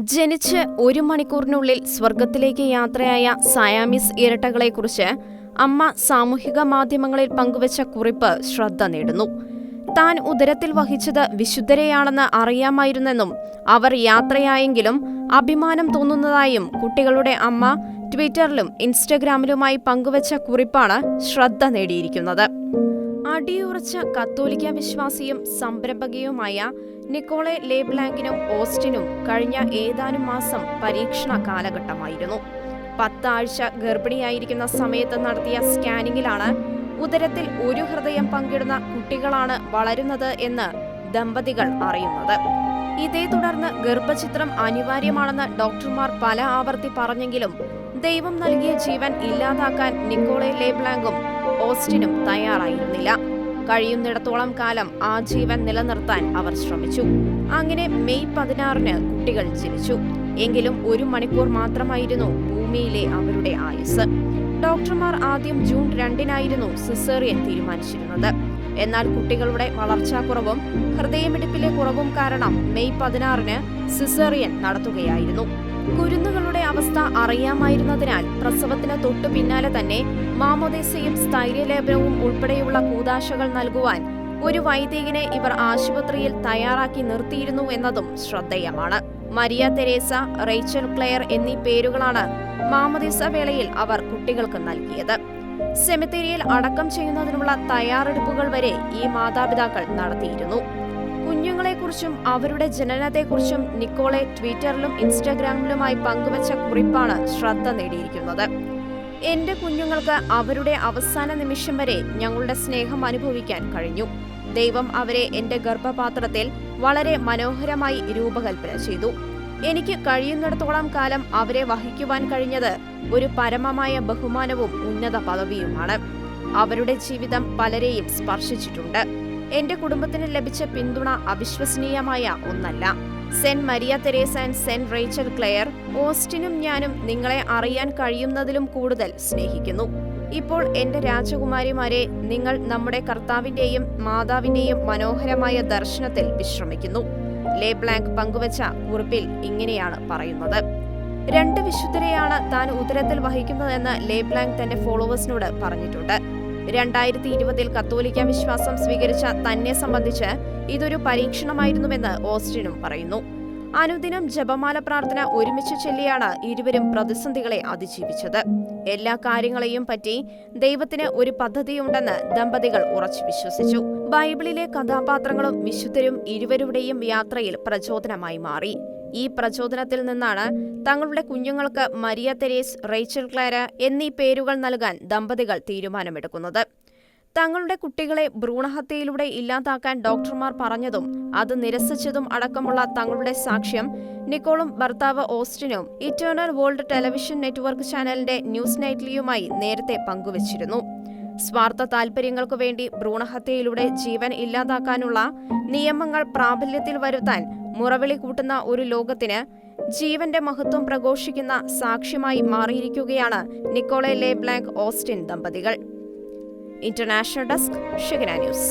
ജനിച്ച് ഒരു മണിക്കൂറിനുള്ളിൽ സ്വർഗത്തിലേക്ക് യാത്രയായ സയാമിസ് ഇരട്ടകളെക്കുറിച്ച് അമ്മ സാമൂഹിക മാധ്യമങ്ങളിൽ പങ്കുവച്ച കുറിപ്പ് ശ്രദ്ധ നേടുന്നു. താൻ ഉദരത്തിൽ വഹിച്ചത് വിശുദ്ധരെയാണെന്ന് അറിയാമായിരുന്നെന്നും അവർ യാത്രയായെങ്കിലും അഭിമാനം തോന്നുന്നതായും കുട്ടികളുടെ അമ്മ ട്വിറ്ററിലും ഇൻസ്റ്റഗ്രാമിലുമായി പങ്കുവച്ച കുറിപ്പാണ് ശ്രദ്ധ നേടിയിരിക്കുന്നത്. അടിയുറച്ച കത്തോലിക്ക വിശ്വാസിയും സംരംഭകയുമായ നിക്കോളെ ലേബ്ലാങ്കിനും ഓസ്റ്റിനും കഴിഞ്ഞ ഏതാനും മാസം പരീക്ഷണ കാലഘട്ടമായിരുന്നു. പത്താഴ്ച ഗർഭിണിയായിരിക്കുന്ന സമയത്ത് നടത്തിയ സ്കാനിങ്ങിലാണ് ഉദരത്തിൽ ഒരു ഹൃദയം പങ്കിടുന്ന കുട്ടികളാണ് വളരുന്നത് എന്ന് ദമ്പതികൾ അറിയുന്നത്. ഇതേ തുടർന്ന് ഗർഭചിത്രം അനിവാര്യമാണെന്ന് ഡോക്ടർമാർ പല ആവർത്തി പറഞ്ഞെങ്കിലും ദൈവം നൽകിയ ജീവൻ ഇല്ലാതാക്കാൻ നിക്കോളെ ലേബ്ലാങ്കും ഓസ്റ്റിനും തയ്യാറായിരുന്നില്ല. കഴിയുന്നിടത്തോളം കാലം ആ ജീവൻ നിലനിർത്താൻ അവർ ശ്രമിച്ചു. അങ്ങനെ മെയ് പതിനാറിന് കുട്ടികൾ ജനിച്ചു. എങ്കിലും ഒരു മണിക്കൂർ മാത്രമായിരുന്നു ഭൂമിയിലെ അവരുടെ ആയുസ് ഡോക്ടർമാർ ആദ്യം ജൂൺ രണ്ടിനായിരുന്നു സിസേറിയൻ തീരുമാനിച്ചിരുന്നത്. എന്നാൽ കുട്ടികളുടെ വളർച്ചാക്കുറവും ഹൃദയമിടിപ്പിലെ കുറവും കാരണം മെയ് പതിനാറിന് സിസേറിയൻ നടത്തുകയായിരുന്നു. കുരുന്നുകളുടെ അവസ്ഥ അറിയാമായിരുന്നതിനാൽ പ്രസവത്തിന് തൊട്ടു പിന്നാലെ തന്നെ മാമോദേശയും സ്ഥൈര്യലേപനവും ഉൾപ്പെടെയുള്ള കൂതാശകൾ നൽകുവാൻ ഒരു വൈദികനെ ഇവർ ആശുപത്രിയിൽ തയ്യാറാക്കി നിർത്തിയിരുന്നു എന്നതും ശ്രദ്ധേയമാണ്. മരിയ തെരേസ റേച്ചൽ ക്ലെയർ എന്നീ പേരുകളാണ് മാമോദിസ വേളയിൽ അവർ കുട്ടികൾക്ക് നൽകിയത്. സെമിത്തേരിയിൽ അടക്കം ചെയ്യുന്നതിനുള്ള തയ്യാറെടുപ്പുകൾ വരെ ഈ മാതാപിതാക്കൾ നടത്തിയിരുന്നു. കുഞ്ഞുങ്ങളെക്കുറിച്ചും അവരുടെ ജനനത്തെക്കുറിച്ചും നിക്കോളെ ട്വിറ്ററിലും ഇൻസ്റ്റാഗ്രാമിലുമായി പങ്കുവച്ച കുറിപ്പാണ് ശ്രദ്ധ നേടിയിരിക്കുന്നത്. എന്റെ കുഞ്ഞുങ്ങൾക്ക് അവരുടെ അവസാന നിമിഷം വരെ ഞങ്ങളുടെ സ്നേഹം അനുഭവിക്കാൻ കഴിഞ്ഞു. ദൈവം അവരെ എന്റെ ഗർഭപാത്രത്തിൽ വളരെ മനോഹരമായി രൂപകൽപ്പന ചെയ്തു. എനിക്ക് കഴിയുന്നിടത്തോളം കാലം അവരെ വഹിക്കുവാൻ കഴിഞ്ഞത് ഒരു പരമമായ ബഹുമാനവും ഉന്നത പദവിയുമാണ്. അവരുടെ ജീവിതം പലരെയും സ്പർശിച്ചിട്ടുണ്ട്. എന്റെ കുടുംബത്തിന് ലഭിച്ച പിന്തുണ അവിശ്വസനീയമായ ഒന്നല്ല. Saint Maria Teresa and saint Rachel Clare ഓസ്റ്റിനും ഞാനും നിങ്ങളെ അറിയാൻ കഴിയുന്നതിലും കൂടുതൽ സ്നേഹിക്കുന്നു. ഇപ്പോൾ എന്റെ രാജകുമാരിമാരെ നിങ്ങൾ നമ്മുടെ കർത്താവിന്റെയും മാതാവിന്റെയും മനോഹരമായ ദർശനത്തിൽ വിശ്രമിക്കുന്നു. ലേ ബ്ലാങ്ക് പങ്കുവച്ച കുറിപ്പിൽ ഇങ്ങനെയാണ് പറയുന്നത്. രണ്ട് വിശുദ്ധരെയാണ് താൻ ഉദരത്തിൽ വഹിക്കുന്നതെന്ന് ലേ ബ്ലാങ്ക് തന്റെ ഫോളോവേഴ്സിനോട് പറഞ്ഞിട്ടുണ്ട്. രണ്ടായിരത്തി ഇരുപതിൽ കത്തോലിക്ക വിശ്വാസം സ്വീകരിച്ച തന്നെ സംബന്ധിച്ച് ഇതൊരു പരീക്ഷണമായിരുന്നുവെന്ന് ഓസ്റ്റിനും പറയുന്നു. അനുദിനം ജപമാല പ്രാർത്ഥന ഒരുമിച്ച് ചൊല്ലിയാണ് ഇരുവരും പ്രതിസന്ധികളെ അതിജീവിച്ചത്. എല്ലാ കാര്യങ്ങളെയും പറ്റി ദൈവത്തിന് ഒരു പദ്ധതിയുണ്ടെന്ന് ദമ്പതികൾ ഉറച്ചു വിശ്വസിച്ചു. ബൈബിളിലെ കഥാപാത്രങ്ങളും വിശുദ്ധരും ഇരുവരുടെയും യാത്രയിൽ പ്രചോദനമായി മാറി. ഈ പ്രചോദനത്തിൽ നിന്നാണ് തങ്ങളുടെ കുഞ്ഞുങ്ങൾക്ക് മരിയ തെരേസ് റേച്ചൽ ക്ലാര എന്നീ പേരുകൾ നൽകാൻ ദമ്പതികൾ തീരുമാനമെടുക്കുന്നത്. തങ്ങളുടെ കുട്ടികളെ ഭ്രൂണഹത്യയിലൂടെ ഇല്ലാതാക്കാൻ ഡോക്ടർമാർ പറഞ്ഞതും അത് നിരസിച്ചതും അടക്കമുള്ള തങ്ങളുടെ സാക്ഷ്യം നിക്കോളും ഭർത്താവ് ഓസ്റ്റിനും ഇറ്റേണൽ വേൾഡ് ടെലിവിഷൻ നെറ്റ്വർക്ക് ചാനലിന്റെ ന്യൂസ് നൈറ്റ്ലിയുമായി നേരത്തെ പങ്കുവച്ചിരുന്നു. സ്വാർത്ഥ താൽപര്യങ്ങൾക്കു വേണ്ടി ഭ്രൂണഹത്യയിലൂടെ ജീവൻ ഇല്ലാതാക്കാനുള്ള നിയമങ്ങൾ പ്രാബല്യത്തിൽ വരുത്താൻ മുറവിളി കൂട്ടുന്ന ഒരു ലോകത്തിന് ജീവന്റെ മഹത്വം പ്രഘോഷിക്കുന്ന സാക്ഷ്യമായി മാറിയിരിക്കുകയാണ് നിക്കോളെ ലേ ബ്ലാങ്ക് ഓസ്റ്റിൻ ദമ്പതികൾ. International desk Shekinah news.